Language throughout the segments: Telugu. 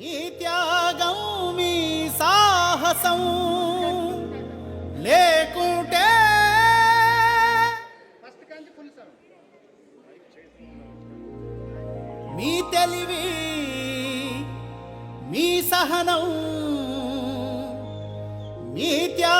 మీ త్యాగం మీ సాహసం. లేకుంటే మీ తెలివి మీ సహనం మీ త్యాగం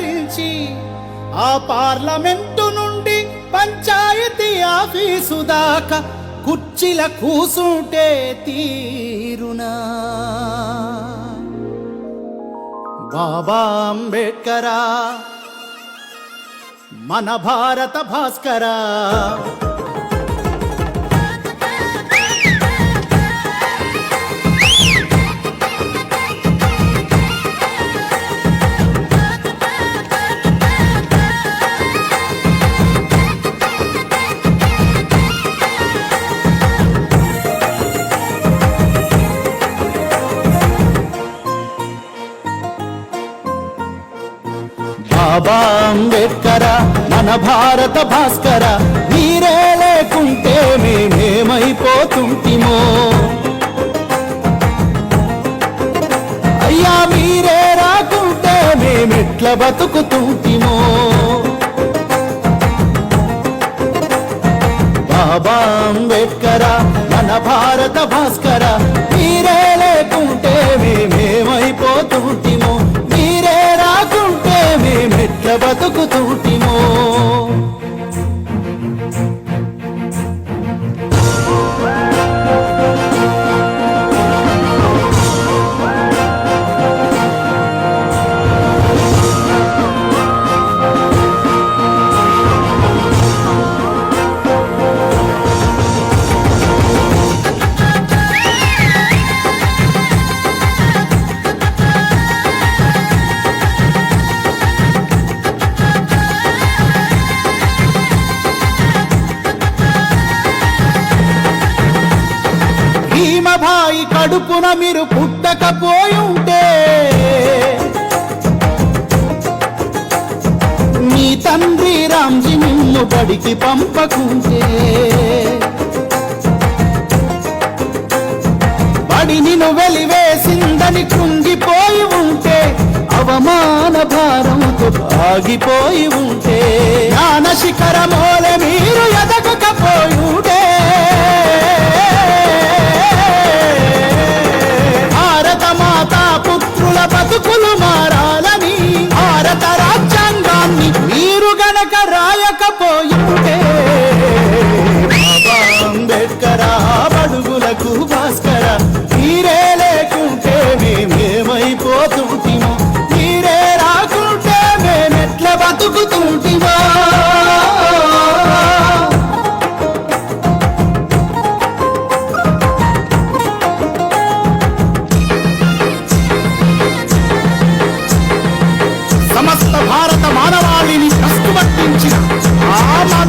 రాజ్యాంగం ఆ పార్లమెంటు నుండి పంచాయతీ ఆఫీసు దాకా కుర్చీల కూసుంటే తీరునా. బాబా అంబేడ్కరా మన భారత భాస్కరా. బాబా అంబేద్కర మన భారత భాస్కర మీరే లేకుంటే మేమేమైపోతుంటిమో. అయ్యా మీరే రాకుంటే మేమెట్ల బతుకుతుంటిమో. బాబా అంబేద్కర మన భారత భాస్కర మీరే లేకుంటే మేమేమైపోతుంటి భీమభాయి కడుపున మీరు పుట్టకపోయి ఉంటే మీ తండ్రి రామ్జీ నిన్ను బడికి పంపకుంటే బడి నిన్ను వెలివేసిందని కుంగిపోయి ఉంటే అవమాన భారంతో ఆగిపోయి ఉంటే జ్ఞాన శిఖరమోలే మీరు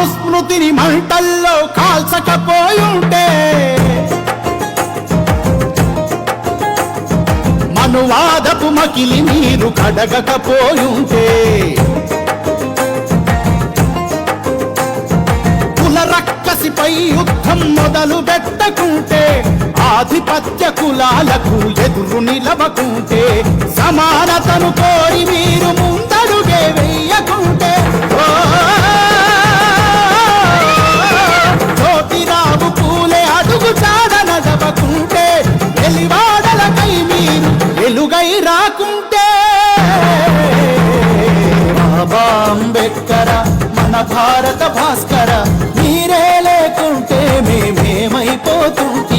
మనుస్మృతిని మంటల్లో కాల్చకపోయుంటే మనువాదపు మకిలి మీరు కడగకపోయుంటే ఉంటే యుద్ధం మొదలు పెట్టకుంటే ఆధిపత్య కులాలకు ఎదురు నిలవకుంటే సమానతను కోరి మీరు ముంద రాకుంటే బాబా అంబేద్కర మన భారత భాస్కర మీరే లేకుంటే మేమేమైపోతుంటే?